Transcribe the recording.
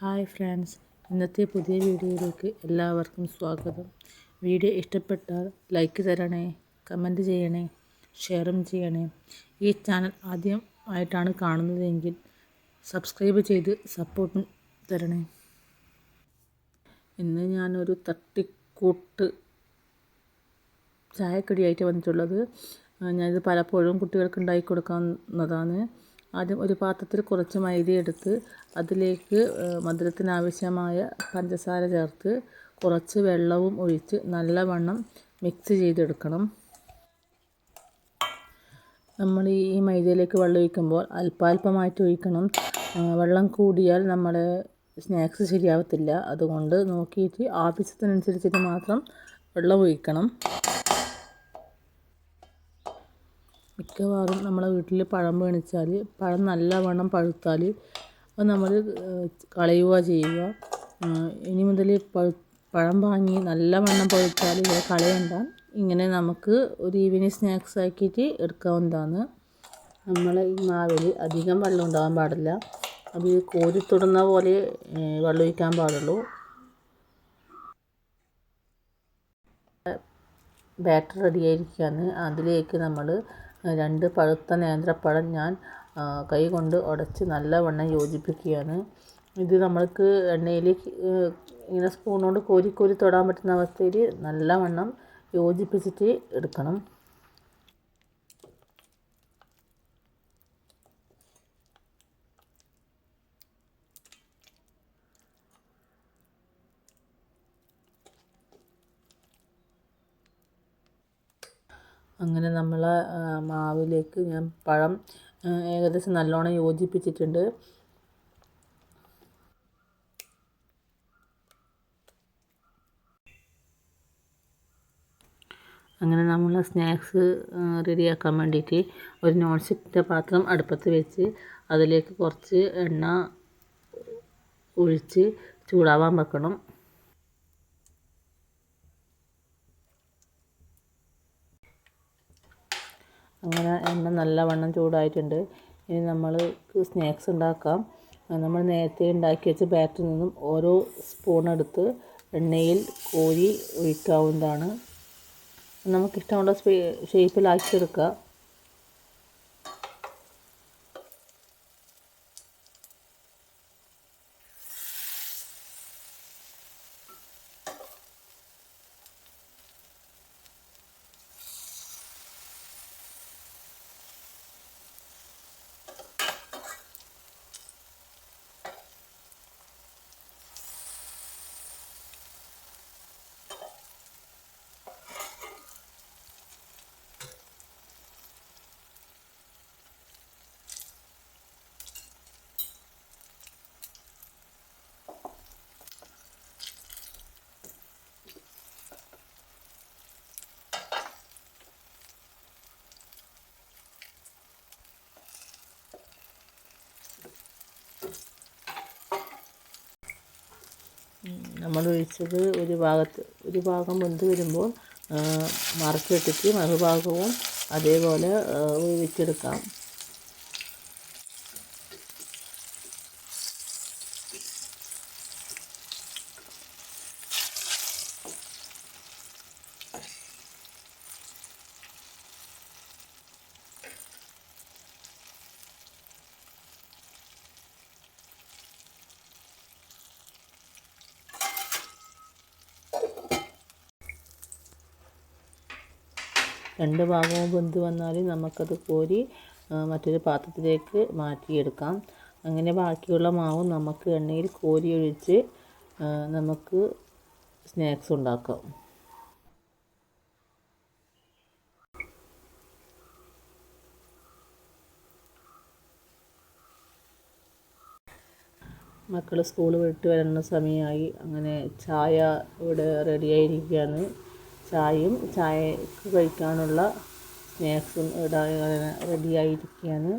Hi friends ഇന്നത്തെ പുതിയ വീഡിയോയിലേക്ക് എല്ലാവർക്കും സ്വാഗതം. വീഡിയോ ഇഷ്ടപ്പെട്ടാൽ ലൈക്ക് തരണേ കമന്റ് ചെയ്യണേ ഷെയറും ചെയ്യണേ. ഈ ചാനൽ ആദ്യമായിട്ടാണ് കാണുന്നതെങ്കിൽ സബ്സ്ക്രൈബ് ചെയ്ത് സപ്പോർട്ടും തരണേ. ഇന്ന് ഞാനൊരു തട്ടിക്കൂട്ട് ചായക്കടിയായിട്ട് വന്നിട്ടുള്ളത് ഞാനിത് പലപ്പോഴും കുട്ടികൾക്ക് ഉണ്ടാക്കി കൊടുക്കാവുന്നതാണ്. ആദ്യം ഒരു പാത്രത്തിൽ കുറച്ച് മൈദ എടുത്ത് അതിലേക്ക് മധുരത്തിനാവശ്യമായ പഞ്ചസാര ചേർത്ത് കുറച്ച് വെള്ളവും ഒഴിച്ച് നല്ലവണ്ണം മിക്സ് ചെയ്തെടുക്കണം. നമ്മൾ ഈ മൈദയിലേക്ക് വെള്ളം ഒഴിക്കുമ്പോൾ അല്പാൽപമായിട്ട് ഒഴിക്കണം. വെള്ളം കൂടിയാൽ നമ്മുടെ സ്നാക്സ് ശരിയാവത്തില്ല. അതുകൊണ്ട് നോക്കിയിട്ട് ആവശ്യത്തിനനുസരിച്ചിട്ട് മാത്രം വെള്ളം ഒഴിക്കണം. മിക്കവാറും നമ്മളെ വീട്ടിൽ പഴം വേണിച്ചാൽ പഴം നല്ലവണ്ണം പഴുത്താൽ അത് നമ്മൾ കളയുക ചെയ്യുക. ഇനി മുതൽ പഴു വാങ്ങി നല്ലവണ്ണം പഴുത്താൽ ഇവിടെ കളയണ്ട. ഇങ്ങനെ നമുക്ക് ഒരു ഈവനിങ് സ്നാക്സ് ആക്കിയിട്ട് എടുക്കാവുന്നതാണ്. നമ്മൾ ഈ മാവിൽ അധികം വെള്ളം ഉണ്ടാകാൻ പാടില്ല. അത് കോരിത്തൊടുന്ന പോലെ വെള്ളം ഒഴിക്കാൻ പാടുള്ളൂ. ബാറ്റർ റെഡി ആയിരിക്കുകയാണ് അതിലേക്ക് നമ്മൾ രണ്ട് പഴുത്ത നേന്ത്രപ്പഴം ഞാൻ കൈ കൊണ്ട് ഉടച്ച് നല്ലവണ്ണം യോജിപ്പിക്കുകയാണ്. ഇത് നമ്മൾക്ക് എണ്ണയിൽ ഇങ്ങനെ സ്പൂൺ കോരി കോരി തൊടാൻ പറ്റുന്ന അവസ്ഥയിൽ നല്ലവണ്ണം യോജിപ്പിച്ചിട്ട് എടുക്കണം. അങ്ങനെ നമ്മൾ മാവിലേക്ക് ഞാൻ പഴം ഏകദേശം നല്ലോണം യോജിപ്പിച്ചിട്ടുണ്ട്. അങ്ങനെ നമ്മൾ സ്നാക്സ് റെഡിയാക്കാൻ വേണ്ടിയിട്ട് ഒരു നോൺ സ്റ്റിക്കിന്റെ പാത്രം അടുപ്പത്ത് വെച്ച് അതിലേക്ക് കുറച്ച് എണ്ണ ഒഴിച്ച് ചൂടാവാൻ വെക്കണം. അങ്ങനെ എണ്ണ നല്ലവണ്ണം ചൂടായിട്ടുണ്ട്. ഇനി നമ്മൾ സ്നാക്സ് ഉണ്ടാക്കാം. നമ്മൾ നേരത്തെ ഉണ്ടാക്കി വെച്ച ബാറ്ററിൽ നിന്നും ഓരോ സ്പൂൺ എടുത്ത് എണ്ണയിൽ കോരി ഒഴിക്കാവുന്നതാണ്. നമുക്കിഷ്ടമുള്ള ഷേപ്പിലാക്കിയെടുക്കുക നമ്മൾ ഒഴിച്ചത് ഒരു ഭാഗത്ത് ഒരു ഭാഗം വെന്ത് വരുമ്പോൾ മറച്ചിട്ടിട്ട് മറുഭാഗവും അതേപോലെ വേവിച്ചെടുക്കാം രണ്ട് ഭാഗവും വെന്ത് വന്നാൽ നമുക്കത് കോരി മറ്റൊരു പാത്രത്തിലേക്ക് മാറ്റിയെടുക്കാം. അങ്ങനെ ബാക്കിയുള്ള മാവ് നമുക്ക് എണ്ണയിൽ കോരി ഒഴിച്ച് നമുക്ക് സ്നാക്സ് ഉണ്ടാക്കാം. മക്കൾ സ്കൂൾ വിട്ട് വരുന്ന സമയമായി. അങ്ങനെ ചായ ഇവിടെ റെഡിയായിരിക്കുകയാണ് ചായയും ചായക്ക് കഴിക്കാനുള്ള സ്നാക്സും ഇവിടെ റെഡിയായിരിക്കുകയാണ്